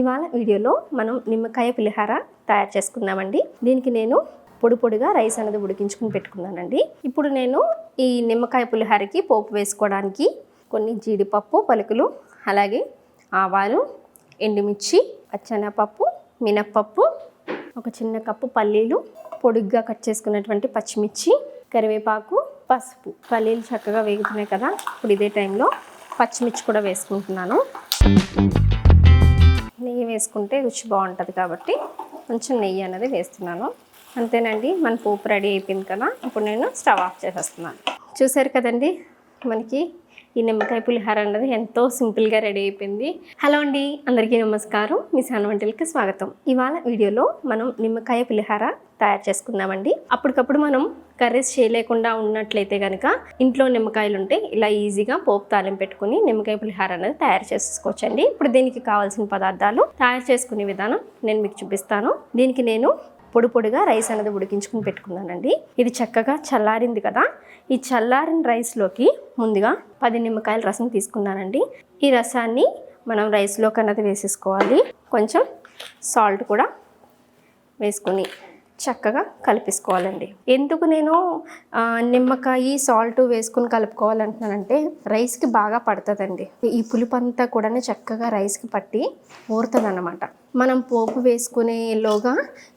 ఇవాళ వీడియోలో మనం నిమ్మకాయ పులిహార తయారు చేసుకుందామండి. దీనికి నేను పొడి పొడిగా రైస్ అనేది ఉడికించుకుని పెట్టుకున్నానండి. ఇప్పుడు నేను ఈ నిమ్మకాయ పులిహారకి పోపు వేసుకోవడానికి కొన్ని జీడిపప్పు పలుకులు అలాగే ఆవాలు ఎండుమిర్చి పచ్చెనపప్పు మినప్పప్పు ఒక చిన్న కప్పు పల్లీలు పొడిగ్గా కట్ చేసుకున్నటువంటి పచ్చిమిర్చి కరివేపాకు పసుపు. పల్లీలు చక్కగా వేగుతున్నాయి కదా. ఇప్పుడు ఇదే టైంలో పచ్చిమిర్చి కూడా వేసుకుంటున్నాను. వేసుకుంటే రుచి బాగుంటుంది కాబట్టి కొంచెం నెయ్యి అనేది వేస్తున్నాను. అంతేనండి మన పోపు రెడీ అయిపోయింది కదా ఇప్పుడు నేను స్టవ్ ఆఫ్ చేసేస్తున్నాను. చూసారు కదండి మనకి ఈ నిమ్మకాయ పులిహార అన్నది ఎంతో సింపుల్గా రెడీ అయిపోయింది. హలో అండి అందరికీ నమస్కారం. మీ సాన వంటలకి స్వాగతం. ఇవాళ వీడియోలో మనం నిమ్మకాయ పులిహార తయారు చేసుకుందామండి. అప్పటికప్పుడు మనం కర్రీస్ చేయలేకుండా ఉన్నట్లయితే కనుక ఇంట్లో నిమ్మకాయలు ఉంటే ఇలా ఈజీగా పోపు తాలింపు పెట్టుకుని నిమ్మకాయ పులిహార అనేది తయారు చేసుకోవచ్చండి. ఇప్పుడు దీనికి కావాల్సిన పదార్థాలు తయారు చేసుకునే విధానం నేను మీకు చూపిస్తాను. దీనికి నేను పొడి పొడిగా రైస్ అనేది ఉడికించుకుని పెట్టుకున్నానండి. ఇది చక్కగా చల్లారింది కదా. ఈ చల్లారిన రైస్లోకి ముందుగా పది నిమ్మకాయల రసం తీసుకున్నానండి. ఈ రసాన్ని మనం రైస్లోకి అన్నది వేసేసుకోవాలి. కొంచెం సాల్ట్ కూడా వేసుకొని చక్కగా కలిపేసుకోవాలండి. ఎందుకు నేను నిమ్మకాయ సాల్ట్ వేసుకుని కలుపుకోవాలంటున్నానంటే రైస్కి బాగా పడుతుందండి. ఈ పులుపు అంతా కూడా చక్కగా రైస్కి పట్టి ఊరుతుందన్నమాట. మనం పోపు వేసుకునేలోగా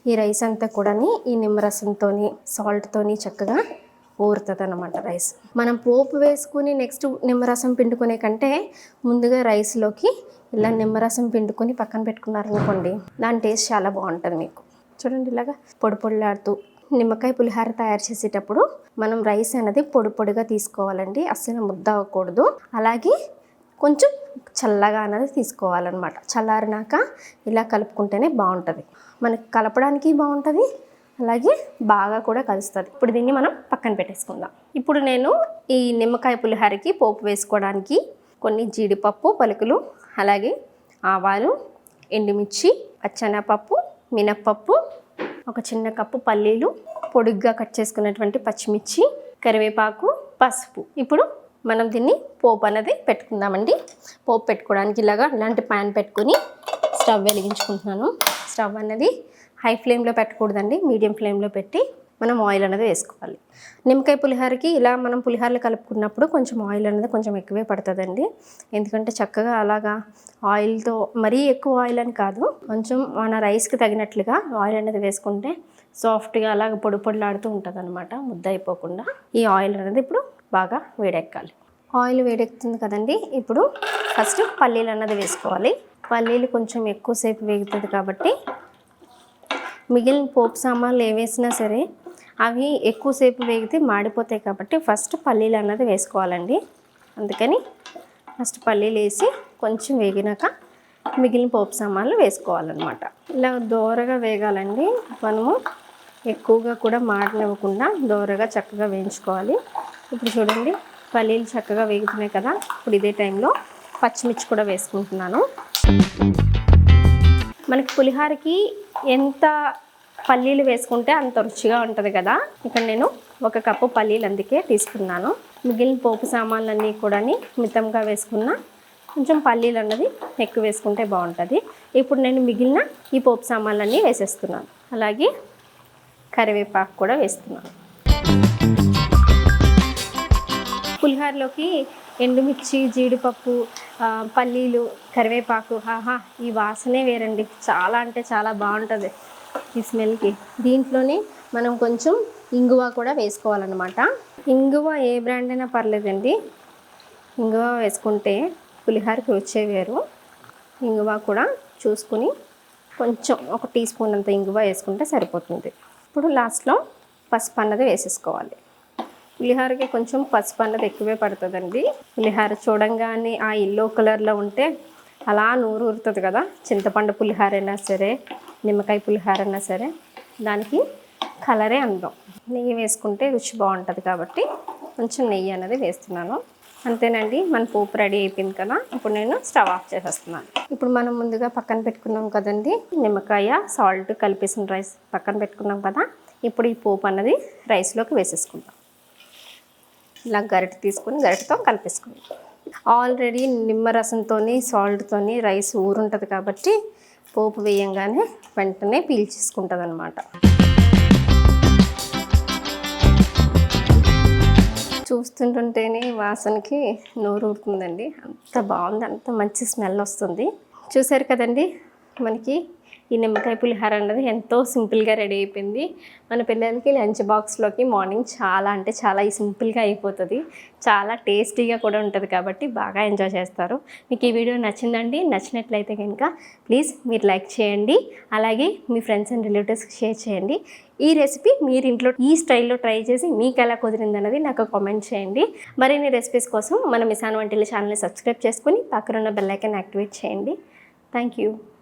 ఈ రైస్ అంతా కూడా ఈ నిమ్మరసంతో సాల్ట్తోని చక్కగా ఊరుతుంది అనమాట రైస్. మనం పోపు వేసుకుని నెక్స్ట్ నిమ్మరసం పిండుకునే కంటే ముందుగా రైస్లోకి ఇలా నిమ్మరసం పిండుకొని పక్కన పెట్టుకున్నారనుకోండి దాని టేస్ట్ చాలా బాగుంటుంది మీకు. చూడండి ఇలాగా పొడి పొడిలాడుతూ నిమ్మకాయ పులిహార తయారు చేసేటప్పుడు మనం రైస్ అనేది పొడి పొడిగా తీసుకోవాలండి. అస్సలు ముద్ద అవ్వకూడదు. అలాగే కొంచెం చల్లగా అనేది తీసుకోవాలన్నమాట. చల్లారినాక ఇలా కలుపుకుంటేనే బాగుంటుంది. మనకి కలపడానికి బాగుంటుంది. అలాగే బాగా కూడా కలుస్తుంది. ఇప్పుడు దీన్ని మనం పక్కన పెట్టేసుకుందాం. ఇప్పుడు నేను ఈ నిమ్మకాయ పులిహారకి పోపు వేసుకోవడానికి కొన్ని జీడిపప్పు పలుకులు అలాగే ఆవాలు ఎండుమిర్చి పచ్చనపప్పు మినప్పప్పు ఒక చిన్న కప్పు పల్లీలు పొడుగ్గా కట్ చేసుకున్నటువంటి పచ్చిమిర్చి కరివేపాకు పసుపు. ఇప్పుడు మనం దీన్ని పోపు అనేది పెట్టుకుందామండి. పోపు పెట్టుకోవడానికి ఇలాగా ఇలాంటి ప్యాన్ పెట్టుకుని స్టవ్ వెలిగించుకుంటున్నాను. స్టవ్ అనేది హై ఫ్లేమ్లో పెట్టకూడదండి. మీడియం ఫ్లేమ్లో పెట్టి మనం ఆయిల్ అనేది వేసుకోవాలి. నిమ్మకాయ పులిహోరకి ఇలా మనం పులిహోరలు కలుపుకున్నప్పుడు కొంచెం ఆయిల్ అనేది కొంచెం ఎక్కువే పడుతుందండి. ఎందుకంటే చక్కగా అలాగా ఆయిల్తో మరీ ఎక్కువ ఆయిల్ అని కాదు కొంచెం మన రైస్కి తగినట్లుగా ఆయిల్ అనేది వేసుకుంటే సాఫ్ట్గా అలాగ పొడి పొడిలాడుతూ ఉంటుంది అనమాట ముద్ద అయిపోకుండా. ఈ ఆయిల్ అనేది ఇప్పుడు బాగా వేడెక్కాలి. ఆయిల్ వేడెక్కుతుంది కదండి ఇప్పుడు ఫస్ట్ పల్లీలు అన్నది వేసుకోవాలి. పల్లీలు కొంచెం ఎక్కువసేపు వేగుతుంది కాబట్టి మిగిలిన పోపు సామాన్లు ఏ వేసినా సరే అవి ఎక్కువసేపు వేగితే మాడిపోతాయి కాబట్టి ఫస్ట్ పల్లీలు అన్నది వేసుకోవాలండి. అందుకని ఫస్ట్ పల్లీలు వేసి కొంచెం వేగినాక మిగిలిన పోపు సామాన్లు వేసుకోవాలన్నమాట. ఇలా దోరగా వేగాలండి. మనము ఎక్కువగా కూడా మాడనివ్వకుండా దోరగా చక్కగా వేయించుకోవాలి. ఇప్పుడు చూడండి పల్లీలు చక్కగా వేగుతున్నాయి కదా. ఇప్పుడు ఇదే టైంలో పచ్చిమిర్చి కూడా వేసుకుంటున్నాను. మనకి పులిహోరకి ఎంత పల్లీలు వేసుకుంటే అంత రుచిగా ఉంటుంది కదా. ఇక్కడ నేను ఒక కప్పు పల్లీలు అందుకే తీసుకున్నాను. మిగిలిన పోపు సామాన్లన్నీ కూడా మితంగా వేసుకున్న కొంచెం పల్లీలు అన్నది ఎక్కువ వేసుకుంటే బాగుంటుంది. ఇప్పుడు నేను మిగిలిన ఈ పోపు సామాన్లన్నీ వేసేస్తున్నాను. అలాగే కరివేపాకు కూడా వేస్తున్నాను. పులిహారలోకి ఎండుమిర్చి జీడిపప్పు పల్లీలు కరివేపాకు ఆహా ఈ వాసనే వేరండి. చాలా అంటే చాలా బాగుంటుంది. ఈ స్మెల్కి. దీంట్లోనే మనం కొంచెం ఇంగువ కూడా వేసుకోవాలన్నమాట. ఇంగువ ఏ బ్రాండ్ అయినా పర్లేదండి. ఇంగువ వేసుకుంటే పులిహోరకి వచ్చే వేరు. ఇంగువ కూడా చూసుకుని కొంచెం ఒక టీ స్పూన్ అంత ఇంగువ వేసుకుంటే సరిపోతుంది. ఇప్పుడు లాస్ట్లో పసుపు అన్నది వేసేసుకోవాలి. పులిహోరకి కొంచెం పసుపు అన్నది ఎక్కువే పడుతుందండి. పులిహోర చూడంగానే ఆ ఎల్లో కలర్లో ఉంటే అలా నూరు ఊరుతుంది కదా. చింతపండు పులిహోర అయినా సరే నిమ్మకాయ పులిహోర అయినా సరే దానికి కలరే అందం. నెయ్యి వేసుకుంటే రుచి బాగుంటుంది కాబట్టి కొంచెం నెయ్యి అనేది వేస్తున్నాను. అంతేనండి మన పోపు రెడీ అయిపోయింది కదా ఇప్పుడు నేను స్టవ్ ఆఫ్ చేసేస్తున్నాను. ఇప్పుడు మనం ముందుగా పక్కన పెట్టుకున్నాం కదండి నిమ్మకాయ సాల్ట్ కలిపేసిన రైస్ పక్కన పెట్టుకున్నాం కదా ఇప్పుడు ఈ పోపు అన్నది రైస్లోకి వేసేసుకుందాం. ఇలా గరిటె తీసుకుని గరిటతో కలిపేసుకుందాం. ఆల్రెడీ నిమ్మరసంతో సాల్ట్తో రైస్ ఊరుంటుంది కాబట్టి పోపు వేయంగానే వెంటనే పీల్చేసుకుంటుంది అనమాట చూస్తుంటుంటేనే వాసనకి నోరు ఊరుతుందండి. అంత బాగుంది అంత మంచి స్మెల్ వస్తుంది. చూసారు కదండి మనకి ఈ నిమ్మకాయ పులిహార అన్నది ఎంతో సింపుల్గా రెడీ అయిపోయింది. మన పిల్లలకి లంచ్ బాక్స్లోకి మార్నింగ్ చాలా అంటే చాలా సింపుల్గా అయిపోతుంది. చాలా టేస్టీగా కూడా ఉంటుంది కాబట్టి బాగా ఎంజాయ్ చేస్తారు. మీకు ఈ వీడియో నచ్చిందండి నచ్చినట్లయితే కనుక ప్లీజ్ మీరు లైక్ చేయండి అలాగే మీ ఫ్రెండ్స్ అండ్ రిలేటివ్స్కి షేర్ చేయండి. ఈ రెసిపీ మీరు ఇంట్లో ఈ స్టైల్లో ట్రై చేసి మీకు ఎలా కుదిరింది అన్నది నాకు కామెంట్ చేయండి. మరిన్ని రెసిపీస్ కోసం మన మిసాన్ వంటిల్లి ఛానల్ని సబ్స్క్రైబ్ చేసుకుని పక్కనున్న బెల్ ఐకాన్ యాక్టివేట్ చేయండి. Thank you